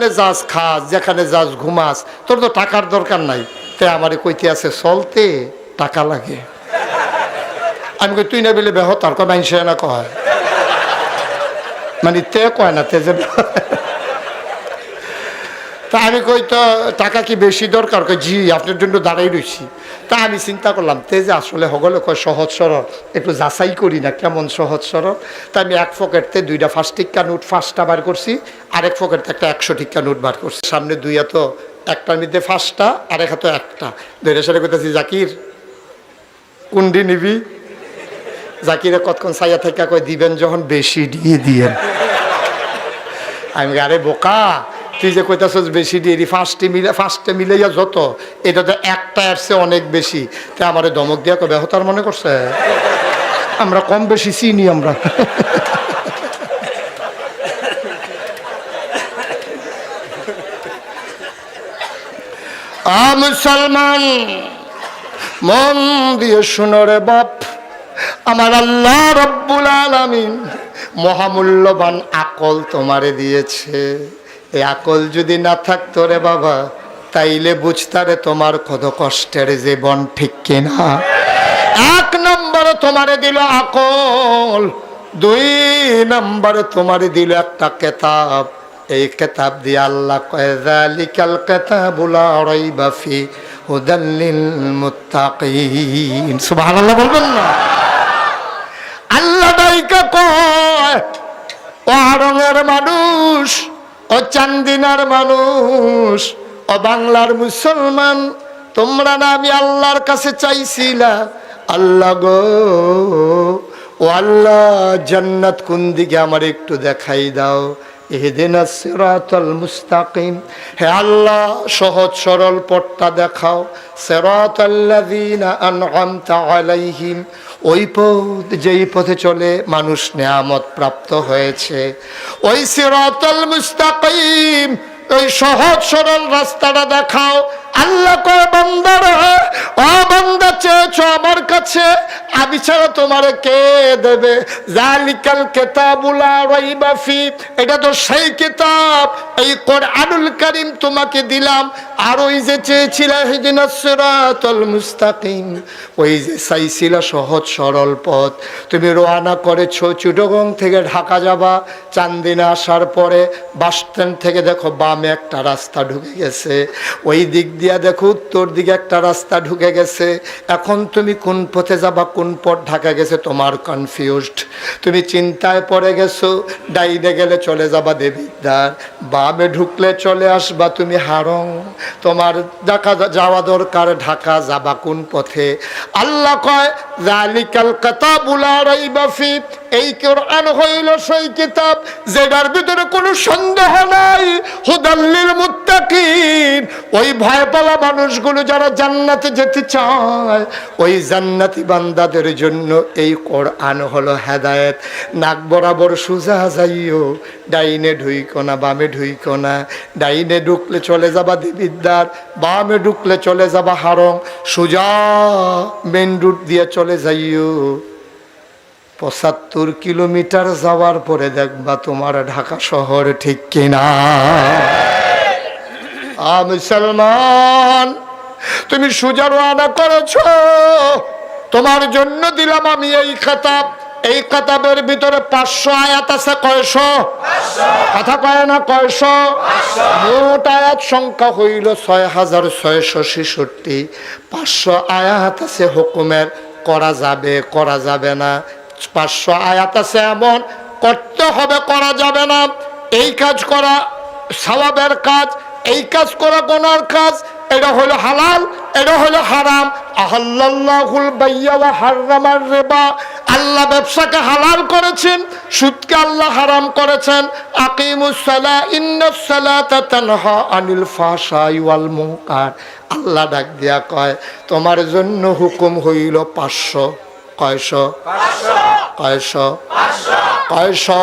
যেখানে যাস খাস, যেখানে যাস ঘুমাস, তোর তো টাকার দরকার নাই। তে আমার কইতে আছে, চলতে, টাকা লাগে। আমি কই, তুই না বেলে বেহ তার কয়, মাইনসে না কয়। মানে তে কয় না, তে যে তা আমি কই, তো টাকা কি বেশি দরকার? কই, জি, আপনার জন্য দাঁড়াই রইছি। তা আমি চিন্তা করলাম, তে যে আসলে হগলে কয় সহজ সরল, একটু যাচাই করি না কেমন সহজ সরল। তা আমি এক পকেটতে দুইটা ফার্স্ট টিক্কা নোট ফার্স্টটা বার করছি, আরেক পকেটতে একটা একশো টিক্কা নোট বার করছি। সামনে দুই এত, একটার মধ্যে ফার্স্টটা আর এক হাতে একটা। ধরে সারে করতেছি জাকির কুন্ডি নিবি? জাকিরে কতক্ষণ সাইয়া থেকে কয়, দিবেন যখন বেশি, দিয়ে দিয়েন। আমি আরে বোকা তুই যে কইতাছস বেশি দি ফার্স্টে মিলে ফার্স্টে মিলাইয়া যত, এটা তো একটা আসছে অনেক বেশি। তা আমারে দমক দিয়া কবে হতার মনে করছে? আমরা কম বেশি চিনি আমরা। মুসলমান, মন দিয়ে শুনো রে বাপ, আমার আল্লাহ রব্বুল আলামিন মহামূল্যবান আকল তোমারে দিয়েছে। এই আকল যদি না থাকতো রে বাবা, তাইলে বুঝতারে তোমার কত কষ্টের জীবন, ঠিক কিনা? এক নম্বরে তোমারে দিল আকল, দুই নম্বরে তোমারে দিল একটা কেতাব। এই কেতাব দিয়ে আল্লাহ কয়, যালিকাল কেতাবুলা রাইবা ফি হুদাল্লিল মুত্তাকিন। বলবেন না? আল্লাহ ডাইকা কয় মানুষ ও চান্দিনার মানুষ, ও বাংলার মুসলমান, তোমরা না আমি আল্লাহর কাছে চাইছিলা? আল্লাহ গো, ও আল্লাহ, জান্নাত কোন দিকে আমার একটু দেখাই দাও? এহেদিনা সিরাতাল মুস্তাকিম। হে আল্লাহ, সহজ সরল পথটা দেখাও। সিরাতাল্লাযীনা আন'আমতা আলাইহিম। ওই পথ যেই পথে চলে মানুষ নেয়ামত প্রাপ্ত হয়েছে। ওই সিরাতাল মুস্তাকিম, ওই সহজ সরল রাস্তাটা দেখাও। আল্লাহ কয়, বান্দারা, ও বান্দা চেয়েছো আমার কাছে, আমি ছাড়া তোমার কে দেবে? জালিকাল কেতাবুলা রাইবা ফি, এটা তো সেই কিতাব, এই কোরআনুল কারীম তোমাকে দিলাম। আর ওই যে চেয়েছিল হিদিনাস সিরাতাল মুস্তাকিম, ওই যে চাইছিল সহজ সরল পথ। তুমি রওনা করেছ চুটগং থেকে ঢাকা যাবা, চান্দিনা আসার পরে বাস থেকে দেখো বামে একটা রাস্তা ঢুকে গেছে। ওই দিক দিয়া দেখো উত্তর দিকে একটা রাস্তা ঢুকে গেছে। এখন তুমি কোন পথে যাবা, কোন পথ ঢাকা গেছে, তোমার কনফিউজড তুমি চিন্তায় পড়ে গেছো, ডাইনে গেলে চলে যাবা দেবিদ্বার বামে ঢুকলে চলে আসবা তুমি হারং। তোমার ঢাকা যাওয়া দরকার, ঢাকা যাবা কোন পথে? আল্লাহ কয় জালিকাল কাতাবুলা রাইবা ফি এই কোরআন হইল সেই কিতাব, যেটার ভিতরে কোনো সন্দেহ নাই। হুদাল্লিল মুত্তাকিন। ওই ভয় পাওয়া মানুষগুলো যারা জান্নাতে যেতে চায়, ওই জান্নাতি বান্দাদের জন্য এই কোরআন হলো হেদায়েত। নাক বরাবর সুজা যাইও, ডাইনে ঢুইকো না, বামে ঢুইকো না। ডাইনে ঢুকলে চলে যাবা দেবিদ্বার বামে ঢুকলে চলে যাবা হারং সুজা মেন রুট দিয়ে চলে যাইও। পঁচাত্তর কিলোমিটার যাওয়ার পরে দেখবা তোমার ঢাকা শহর ঠিক কিনা। আ, মুসলমান, তুমি সুজার আনা করেছ। তোমার জন্য দিলাম আমি এই খাতাব। এই কাতাবের ভিতরে পাঁচশো আয়াত আছে, কয়শো? কথা কয় না, কয়শো? মোট আয়াত সংখ্যা হইল ছয় হাজার ছয়শো ছেষট্টি। পাঁচশো আয়াত আছে, হুকুমের। করা যাবে করা যাবে না। পাঁচশো আয়াত আছে এমন, করতে হবে, করা যাবে না। এই কাজ করা সওয়াবের কাজ, এই কাজ করা গোনার কাজ, এটা হলো হালাল, এটা হলো হারাম। আহাল্লাহুল হাররামার রিবা। আল্লাহ ব্যবসাকে হালাল করেছেন, সুদকে আল্লাহ হারাম করেছেন। আকিমুস সালা, ইন্নাস সালাতা তানহা আনিল ফাহশাই ওয়াল মুনকার। আল্লাহ ডাক দিয়া কয়, তোমার জন্য হুকুম হইল পাঁচশো, কয়শো? কয়শো কয়শো